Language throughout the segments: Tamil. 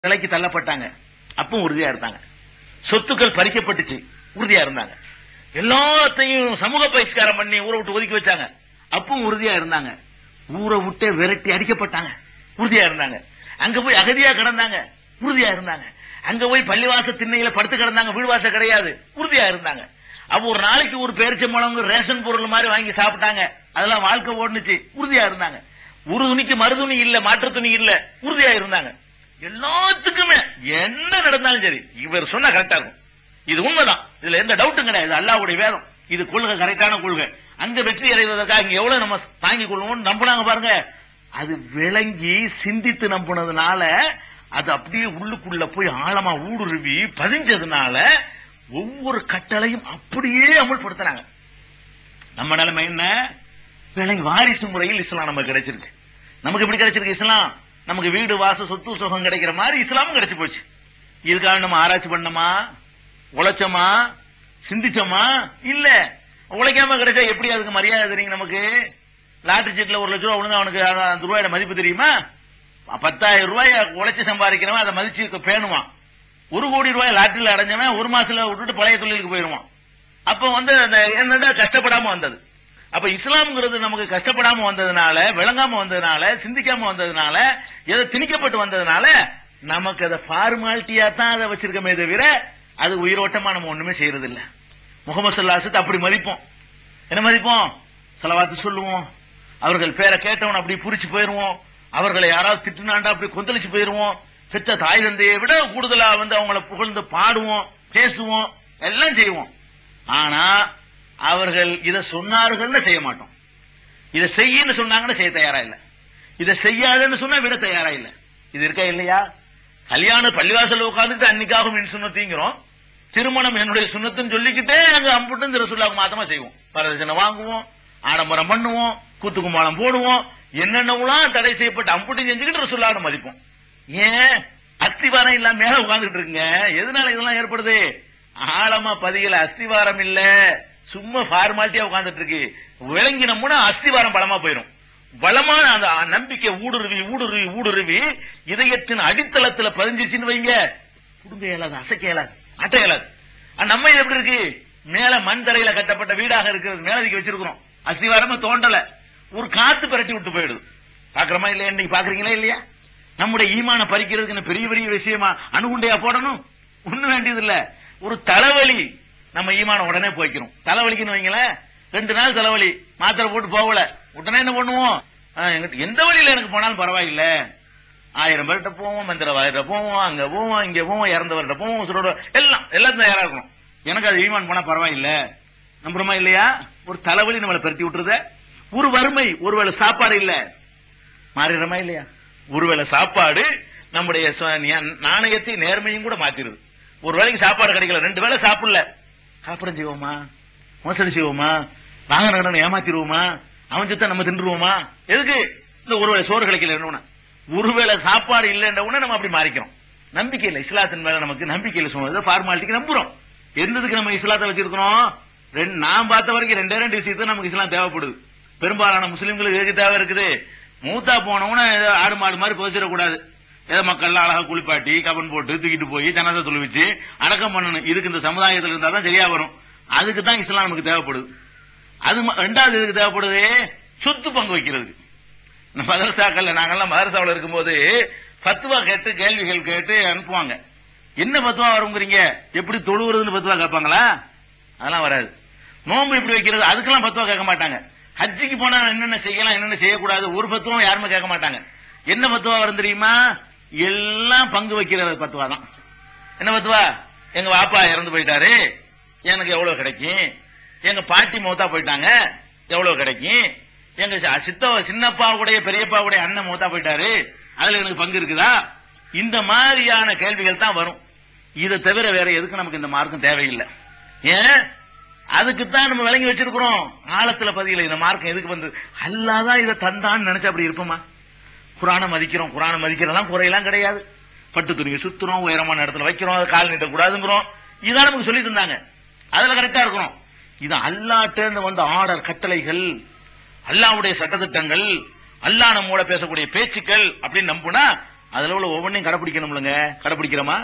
நிலைக்கு தள்ளப்பட்டாங்க. அப்பவும் உறுதியா இருந்தாங்க. சொத்துக்கள் பறிக்கப்பட்டுச்சு. உறுதியா இருந்தாங்க. எல்லாத்தையும் சமூக பகிஷ்காரம் பண்ணி ஊரை விட்டு ஒதுக்கி வச்சாங்க. அப்பவும் உறுதியா இருந்தாங்க. ஊரை விட்டே விரட்டி அடிக்கப்பட்டாங்க. உறுதியா இருந்தாங்க. அங்க போய் அகதியா கிடந்தாங்க. உறுதியா இருந்தாங்க. அங்க போய் பள்ளிவாச திண்ணையில படுத்து கிடந்தாங்க. வீடு வாச கிடையாது. உறுதியா இருந்தாங்க. அப்ப ஒரு நாளைக்கு ஒரு பேரிச்சம்பழம் ரேஷன் பொருள் மாதிரி வாங்கி சாப்பிட்டாங்க. அதெல்லாம் வாழ்க்கை ஓடுனுச்சு. உறுதியா இருந்தாங்க. ஒரு துணிக்கு மறுதுணி இல்ல மாற்று துணி இல்ல. உறுதியா இருந்தாங்க. எல்லாத்துக்குமே என்ன நடந்தாலும் சரி இவர் சொன்னா கரெக்டா இருக்கும். இது உண்மைதான். இதுல எந்த டவுட்டும் கிடையாது. அல்லாவுடைய வேதம். இது கொள்கை கரெக்டான கொள்கை. அங்க வெற்றி அடைவதற்காக இங்க எவ்வளவு நம்ம தாங்கிக் கொள்வோம்னு நம்பினாங்க பாருங்க. அது விளங்கி சிந்தித்து நம்பினதுனால அது அப்படியே உள்ளுக்குள்ள போய் ஆழமா ஊடுருவி பதிஞ்சதுனால ஒவ்வொரு கட்டளையும் அப்படியே அமுல்படுத்துறாங்க. நம்ம நிலைமை என்ன? விளங்கி வாரிசு முறையில் இஸ்லாம் நமக்கு கிடைச்சிருக்கு. நமக்கு எப்படி கிடைச்சிருக்கு இஸ்லாம்? நமக்கு வீடு வாச சொத்து சுகம் கிடைக்கிற மாதிரி இஸ்லாமும் கிடைச்சு போச்சு. இதுக்காக நம்ம ஆராய்ச்சி பண்ணோமா உழைச்சோமா? சிந்திச்சோமா? இல்ல. உழைக்காம கிடைச்சா எப்படி அதுக்கு மரியாதை தெரியும் நமக்கு? லாட்டரி சீட்ல ஒரு லட்ச ரூபா விழுந்து அவனுக்கு அந்த ரூபாயோட மதிப்பு தெரியுமா? பத்தாயிரம் ரூபாய் உழைச்சி சம்பாதிக்கிறவன் அதை மதிச்சு பேணுவான். ஒரு கோடி ரூபாய் லாட்டரியில் அடைஞ்சவன் ஒரு மாசத்துல விட்டுட்டு பழைய தொழிலுக்கு போயிடுவான். அப்ப வந்து அந்த என்னதான் கஷ்டப்படாம வந்தது. அப்ப இஸ்லாம்ங்கிறது நமக்கு கஷ்டப்படாம வந்ததுனால விளங்காம வந்ததுனால சிந்திக்காம வந்ததுனால ஏதோ திணிக்கப்பட்டு வந்ததுனால நமக்கு அதை ஃபார்மாலிட்டியா தான் அதை வச்சிருக்கமே தவிர அது உயிரோட்டமா நம்ம ஒண்ணுமே செய்யறது இல்ல முகமது சல்லாசத்தை அப்படி மதிப்போம். என்ன மதிப்போம்? செலவாத்து சொல்லுவோம். அவர்கள் பேரை கேட்டவன் அப்படி புரிச்சு போயிருவோம். அவர்களை யாராவது திட்டுனாண்டா அப்படி கொந்தளிச்சு போயிருவோம். பெற்ற தாய் தந்தையை விட கூடுதலா வந்து அவங்கள புகழ்ந்து பாடுவோம் பேசுவோம் எல்லாம் செய்வோம். ஆனா அவர்கள் இதை சொன்னார்கள்னு செய்ய மாட்டோம். இதை செய்யன்னு சொன்னாங்கன்னு செய்ய தயாரா இல்லை. இதை செய்யாதுன்னு சொன்னா விட தயாரா இல்லை. இது இருக்கா இல்லையா? கல்யாண பள்ளிவாசல் உட்கார்ந்துட்டு அன்னைக்காகும் என் சுண்ணத்திங்கிறோம். திருமணம் என்னுடைய சுண்ணத்துன்னு சொல்லிக்கிட்டே அங்க அம்புட்டும் திருசுல்லாவுக்கு மாத்தமா செய்வோம். பரதட்சணை வாங்குவோம் ஆடம்பரம் பண்ணுவோம் கூத்துக்குமாலம் போடுவோம். என்னென்னலாம் தடை செய்யப்பட்டு அம்புட்டும் செஞ்சுக்கிட்டு ரசுல்லான்னு மதிப்போம். ஏன்? அஸ்திவாரம் இல்லாம மேல உட்கார்ந்துட்டு இருக்குங்க. எதனால இதெல்லாம் ஏற்படுது? ஆழமா பதிகல அஸ்திவாரம் இல்லை. சும்மா ஃபார்மாலிட்டியா உட்கார்ந்துட்டு இருக்கு விளங்கினோம்னா அஸ்திவாரம் பலமா போயிடும் பலமான அந்த நம்பிக்கை ஊடுருவி ஊடுருவி ஊடுருவி இதயத்தின் அடித்தளத்துல பதிஞ்சிச்சுன்னு வைங்க. புடுங்க இயலாது அசைக்க இயலாது அட்ட இயலாது. நம்ம எப்படி இருக்கு? மேல மண் தரையில கட்டப்பட்ட வீடாக இருக்கிறது மேலதிக்கு வச்சிருக்கிறோம். அஸ்திவாரமா தோண்டல. ஒரு காத்து பிரட்டி விட்டு போயிடுது. பாக்குறமா இல்லையா இன்னைக்கு? பாக்குறீங்களா இல்லையா? நம்முடைய ஈமான பறிக்கிறதுக்கு பெரிய பெரிய விஷயமா? அணுகுண்டையா போடணும்? ஒண்ணு வேண்டியது இல்ல ஒரு தலைவலி நம்ம ஈமான உடனே போய்க்கிறோம் தலைவலிக்குன்னு வைங்களேன் ரெண்டு நாள் தலைவலி மாத்திரை போட்டு போகல. உடனே என்ன பண்ணுவோம்? எங்கிட்ட எந்த வழியில எனக்கு போனாலும் பரவாயில்ல. ஆயிரம் பேர்கிட்ட போவோம் மந்திரவாதிட்ட போவோம் அங்க போவோம் இங்க போவோம் இறந்தவர்கிட்ட போவோம் உசுரோட எல்லாம் எல்லாத்தையும் தயாரா இருக்கணும். எனக்கு அது ஈமான் போனா பரவாயில்ல. நம்புறமா இல்லையா? ஒரு தலைவலி நம்மளை பெருத்தி விட்டுருத. ஒரு வறுமை ஒருவேளை சாப்பாடு இல்ல. மாறிடுறோமா இல்லையா? ஒருவேளை சாப்பாடு நம்முடைய நாணயத்தை நேர்மையும் கூட மாத்திருது. ஒரு வேளைக்கு சாப்பாடு கிடைக்கல ரெண்டு வேளை சாப்பிடல. சாப்பிடம் செய்வோமா? மோசடி செய்வோமா? வாங்கின கடன் ஏமாத்திடுவோமா? அவன் சுத்த நம்ம தின்றுவோமா? எதுக்கு? இந்த ஒருவேளை சோறு கிடைக்கல என்ன ஒருவேளை சாப்பாடு இல்லைன்ற உடனே நம்ம அப்படி மாறிக்கிறோம். நம்பிக்கை இல்லை. இஸ்லாத்தின் மேல நமக்கு நம்பிக்கை இல்லை சொல்லுவது ஃபார்மாலிட்டிக்கு நம்புறோம். எந்ததுக்கு நம்ம இஸ்லாத்தை வச்சிருக்கிறோம்? ரெண்டு நான் பார்த்த வரைக்கும் ரெண்டே ரெண்டு விஷயத்தை நமக்கு இஸ்லாம் தேவைப்படுது. பெரும்பாலான முஸ்லீம்களுக்கு எதுக்கு தேவை இருக்குது? மூத்தா போனவன ஆடு மாடு மாதிரி புதைச்சிடக்கூடாது. ஏதோ மக்கள்லாம் அழகா குளிப்பாட்டி கபன் போட்டு தூக்கிட்டு போய் ஜனதை துளுவிச்சு அடக்கம் பண்ணணும். இதுக்கு இந்த சமுதாயத்தில் இருந்தா தான் சரியா வரும். அதுக்கு தான் இஸ்லாம் நமக்கு தேவைப்படுது. அது ம- ரெண்டாவது இதுக்கு தேவைப்படுது? சொத்து பங்கு வைக்கிறதுக்கு. இந்த மதரசாக்கள்ல நாங்கெல்லாம் மதரசாவில் இருக்கும்போது பத்துவா கேட்டு கேள்விகள் கேட்டு அனுப்புவாங்க. என்ன பத்துவா வருங்கிறீங்க? எப்படி தொழுவுறதுன்னு பத்துவா கேட்பாங்களா? அதெல்லாம் வராது. நோம்பு எப்படி வைக்கிறது? அதுக்கெல்லாம் பத்துவா கேட்க மாட்டாங்க. ஹஜ்ஜிக்கு போனா என்னென்ன செய்யலாம் என்னென்ன செய்யக்கூடாது? ஒரு பத்துவம் யாருமே கேட்க மாட்டாங்க. என்ன பத்துவா வரும் தெரியுமா? எல்லாம் பங்கு வைக்கிறது பத்துவா தான். என்ன பத்துவா? எங்க வாப்பா இறந்து போயிட்டாரு. எனக்கு எவ்வளவு கிடைக்கும்? எங்க பாட்டி மூத்தா போயிட்டாங்க. எவ்வளவு கிடைக்கும்? எங்க சித்த சின்னப்பாவுடைய பெரியப்பாவுடைய அண்ணன் மூத்தா போயிட்டாரு. அதுல எனக்கு பங்கு இருக்குதா? இந்த மாதிரியான கேள்விகள் தான் வரும். இதை தவிர வேற எதுக்கு நமக்கு இந்த மார்க்கம் தேவையில்லை. ஏன்? அதுக்குத்தான் நம்ம விளங்கி வச்சிருக்கிறோம். காலத்துல பதியில இந்த மார்க்கம் எதுக்கு வந்து அல்லாதான் இதை தந்தான்னு நினைச்சா அப்படி இருப்போமா? குரானை மதிக்கிறோம் குரானை மதிக்கிறதெல்லாம் குறையெல்லாம் கிடையாது. பட்டு துணியை சுத்துறோம் உயரமான இடத்துல வைக்கிறோம் அதை கால் நீட்ட கூடாதுங்கிறோம் இதான் நமக்கு சொல்லி தந்தாங்க. அதுல கரெக்டா இருக்கிறோம் இது அல்லாட்ட வந்த ஆர்டர் கட்டளைகள் அல்லாவுடைய சட்டத்திட்டங்கள் அல்லாஹ் நம்மோட பேசக்கூடிய பேச்சுக்கள் அப்படின்னு நம்புனா அதுல உள்ள ஒவ்வொன்றையும் கடைபிடிக்கணும்லங்க கடைபிடிக்கிறோமா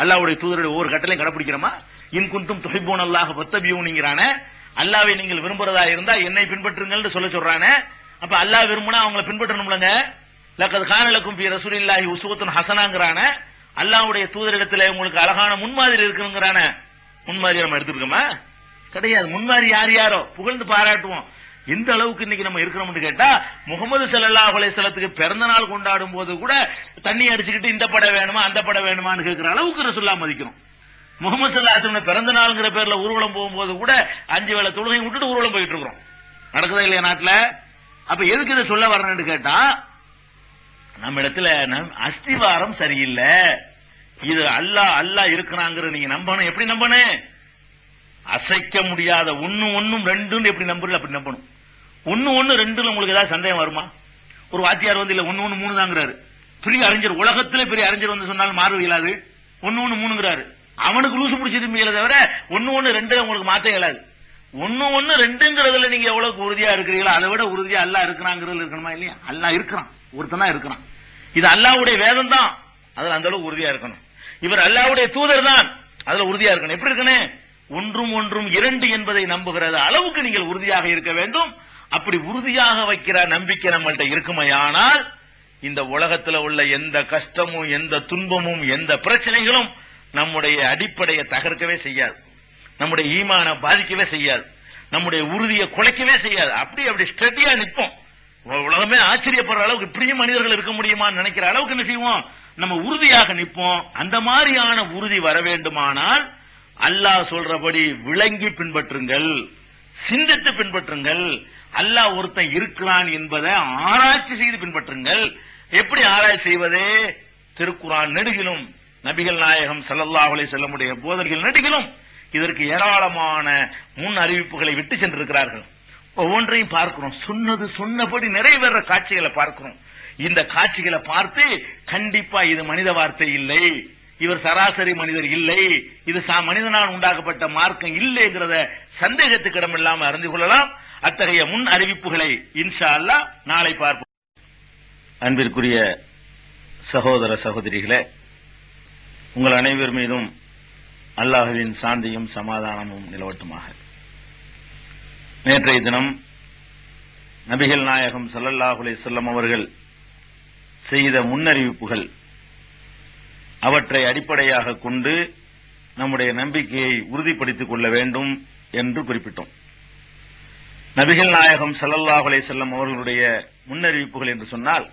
அல்லாவுடைய தூதருடைய ஒவ்வொரு கட்டளையும் கடைபிடிக்கிறோமா இன் குந்தும் அல்லாஹ் பத்தபியூனிங்கிறானே அல்லாவை நீங்கள் விரும்புறதா இருந்தா என்னை பின்பற்றுங்கள்னு சொல்ல சொல்றானே. அப்ப அல்லாஹ் விரும்புனா அவங்களை பின்பற்றணும்லங்க. லக்கது கானலக்கும் பி ரசூலில்லாஹி உசுவத்துன் ஹசனாங்கிறான. அல்லாஹ்வுடைய தூதரிடத்துல உங்களுக்கு அழகான முன்மாதிரி இருக்குங்கிறான. முன்மாதிரி நம்ம எடுத்துருக்கோமா கிடையாது. முன்மாதிரி யார் யாரோ? புகழ்ந்து பாராட்டுவோம். எந்த அளவுக்கு இன்னைக்கு நம்ம இருக்கிறோம்னு கேட்டா முகமது சல்லா அலைசலத்துக்கு பிறந்த நாள் கொண்டாடும் போது கூட தண்ணி அடிச்சுக்கிட்டு இந்த படம் வேணுமா அந்த படம் வேணுமான்னு கேட்கிற அளவுக்கு ரசுல்லா மதிக்கிறோம். முகமது ஸல்லல்லாஹு பிறந்த நாளுங்கிற பேர்ல ஊர்வலம் போகும்போது கூட அஞ்சு வேளை தொழுகையும் விட்டுட்டு ஊர்வலம் போயிட்டு இருக்கிறோம். நடக்குதா இல்லையா நாட்டுல? அப்ப எதுக்கு இதை சொல்ல வரணும்னு கேட்டா நம்ம இடத்துல நம்- அஸ்திவாரம் சரியில்லை. இது அல்லா அல்லாஹ் இருக்கிறாங்கிறது நீங்க நம்பணும். எப்படி நம்பணும்? அசைக்க முடியாத ஒன்னு ஒன்னும் ரெண்டுன்னு எப்படி நம்புறீங்க அப்படி நம்பணும். ஒன்னு ஒன்னு ரெண்டுல உங்களுக்கு ஏதாவது சந்தேகம் வருமா? ஒரு வாத்தியார் வந்து இல்ல ஒன்னு ஒன்னு மூணு தாங்கிறாரு பெரிய அறிஞர் உலகத்துல பெரிய அறிஞர் வந்து சொன்னாலும் மாறு இயலாது ஒன்னு ஒன்னு மூணுங்கிறாரு. அவனுக்கு லூசு பிடிச்சிருப்பீங்களே தவிர ஒன்னு ஒண்ணு ரெண்டு உங்களுக்கு மாத்த இயலாது ஒன்னு ஒன்னு ரெண்டுங்கிறதுல நீங்க எவ்வளவு உறுதியா இருக்கிறீங்களோ அதை விட உறுதியா அல்லா இருக்கிறாங்கிறதுல இருக்கணுமா இல்லையா? அல்லா இருக்கிறான். ஒருத்தனா இருக்கணும். இருக்கிறான் இது அல்லாஹ்வுடைய வேதம் தான் அதுல அந்த அளவுக்கு உறுதியா இருக்கணும். இவர் அல்லாஹ்வுடைய தூதர் தான் அதுல உறுதியா இருக்கணும். எப்படி இருக்கணும் ஒன்றும் ஒன்றும் இரண்டு என்பதை நம்புகிறது அளவுக்கு நீங்கள் உறுதியாக இருக்க வேண்டும். அப்படி உறுதியாக வைக்கிற நம்பிக்கை நம்மள்ட்ட இருக்குமையானால் இந்த உலகத்துல உள்ள எந்த கஷ்டமும் எந்த துன்பமும் எந்த பிரச்சனைகளும் நம்முடைய அடிப்படையை தகர்க்கவே செய்யாது. நம்முடைய ஈமான பாதிக்கவே செய்யாது. நம்முடைய உறுதியை குலைக்கவே செய்யாது. அப்படி அப்படி ஸ்ட்ரெட்டியா நிற்போம். உலகமே ஆச்சரியப்படுற அளவுக்கு இப்படியும் மனிதர்கள் இருக்க முடியுமான்னு நினைக்கிற அளவுக்கு என்ன செய்வோம்? நம்ம உறுதியாக நிற்போம். அந்த மாதிரியான உறுதி வர வேண்டுமானால் அல்லாஹ் சொல்றபடி விளங்கி பின்பற்றுங்கள். சிந்தித்து பின்பற்றுங்கள். அல்லாஹ் ஒருத்தன் இருக்கிறான் என்பதை ஆராய்ச்சி செய்து பின்பற்றுங்கள். எப்படி ஆராய்ச்சி செய்வது? திருக்குறான் நெடுகிலும் நபிகள் நாயகம் ஸல்லல்லாஹு செல்ல செல்லமுடைய போதர்கள் நெடுகிலும் இதற்கு ஏராளமான முன் அறிவிப்புகளை விட்டு சென்றிருக்கிறார்கள். ஒவ்வொன்றையும் பார்க்கிறோம். சொன்னது சொன்னபடி நிறைவேற காட்சிகளை பார்க்கிறோம். இந்த காட்சிகளை பார்த்து கண்டிப்பா இது மனித வார்த்தை இல்லை. இவர் சராசரி மனிதர் இல்லை. இது சா- மனிதனால் உண்டாக்கப்பட்ட மார்க்கம் இல்லைங்கிறத சந்தேகத்துக்கு இடமில்லாம அறிந்து கொள்ளலாம். அத்தகைய முன் அறிவிப்புகளை இன்ஷா அல்லாஹ் நாளை பார்ப்போம். அன்பிற்குரிய சகோதர சகோதரிகளே உங்கள் அனைவர் மீதும் அல்லாஹுவின் சாந்தியும் சமாதானமும் நிலவட்டுமாக. நேற்றைய தினம் நபிகள் நாயகம் சல்லல்லாஹுலே செல்லம் அவர்கள் செய்த முன்னறிவிப்புகள் அவற்றை அடிப்படையாக கொண்டு நம்முடைய நம்பிக்கையை உறுதிப்படுத்திக் கொள்ள வேண்டும் என்று குறிப்பிட்டோம். நபிகள் நாயகம் சல்லல்லாஹுலே செல்லம் அவர்களுடைய முன்னறிவிப்புகள் என்று சொன்னால்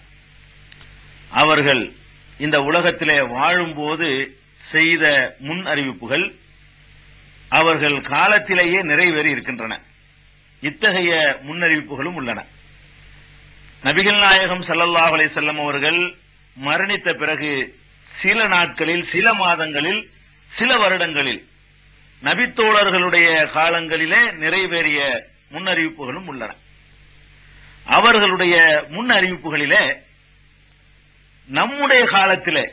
அவர்கள் இந்த உலகத்திலே வாழும்போது செய்த முன் அறிவிப்புகள் அவர்கள் காலத்திலேயே நிறைவேறி இருக்கின்றன. இத்தகைய முன்னறிவிப்புகளும் உள்ளன. நபிகள் நாயகம் சல்லல்லாஹ் அலைஹி செல்லம் அவர்கள் மரணித்த பிறகு சில நாட்களில் சில மாதங்களில் சில வருடங்களில் நபித்தோழர்களுடைய காலங்களிலே நிறைவேறிய முன்னறிவிப்புகளும் உள்ளன. அவர்களுடைய முன் அறிவிப்புகளிலே நம்முடைய காலத்திலே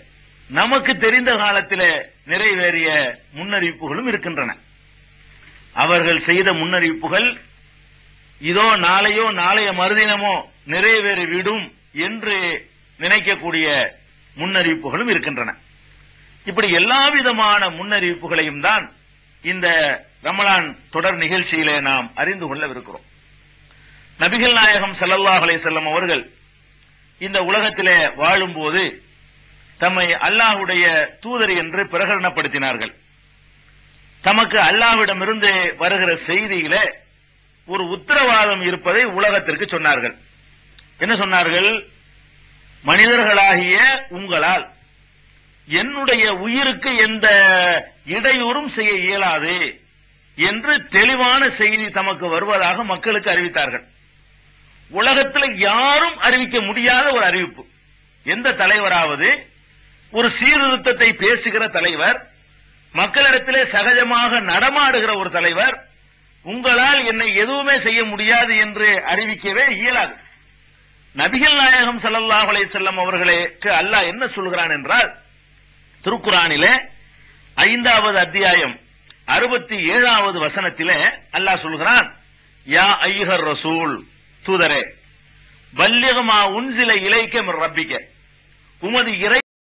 நமக்கு தெரிந்த காலத்திலே நிறைவேறிய முன்னறிவிப்புகளும் இருக்கின்றன. அவர்கள் செய்த முன்னறிவிப்புகள் இதோ நாளையோ நாளைய மறுதினமோ நிறைவேறிவிடும் என்று நினைக்கக்கூடிய முன்னறிவிப்புகளும் இருக்கின்றன. இப்படி எல்லா விதமான முன்னறிவிப்புகளையும் தான் இந்த ரமலான் தொடர் நிகழ்ச்சியிலே நாம் அறிந்து கொள்ளவிருக்கிறோம். நபிகள் நாயகம் ஸல்லல்லாஹு அலைஹி அவர்கள் இந்த உலகத்திலே வாழும்போது தம்மை அல்லாஹ்வுடைய தூதர் என்று பிரகடனப்படுத்தினார்கள். தமக்கு அல்லாவிடமிருந்து வருகிற செய்தியிலே ஒரு உத்தரவாதம் இருப்பதை உலகத்திற்கு சொன்னார்கள். என்ன சொன்னார்கள்? மனிதர்களாகிய உங்களால். என்னுடைய உயிருக்கு எந்த இடையூறும் செய்ய இயலாது என்று தெளிவான செய்தி தமக்கு வருவதாக மக்களுக்கு அறிவித்தார்கள். உலகத்தில் யாரும் அறிவிக்க முடியாத ஒரு அறிவிப்பு. எந்த தலைவராவது ஒரு சீர்திருத்தத்தை பேசுகிற தலைவர் மக்களிடத்திலே சகஜமாக நடமாடுகிற ஒரு தலைவர் உங்களால் என்னை எதுவுமே செய்ய முடியாது என்று அறிவிக்கவே இயலாது. நபிகள் நாயகம் சல்லாஹ் அலைஹி வஸல்லம் அவர்களுக்கு அல்லாஹ் என்ன சொல்கிறான் என்றால் திருக்குறானிலே ஐந்தாவது அத்தியாயம் அறுபத்தி ஏழாவது வசனத்திலே அல்லாஹ் சொல்கிறான் யா ஐயர் ரசூல் தூதரே பல்லிகமா உன்சில இலைக்கம் ரப்பிக்க உமது இறை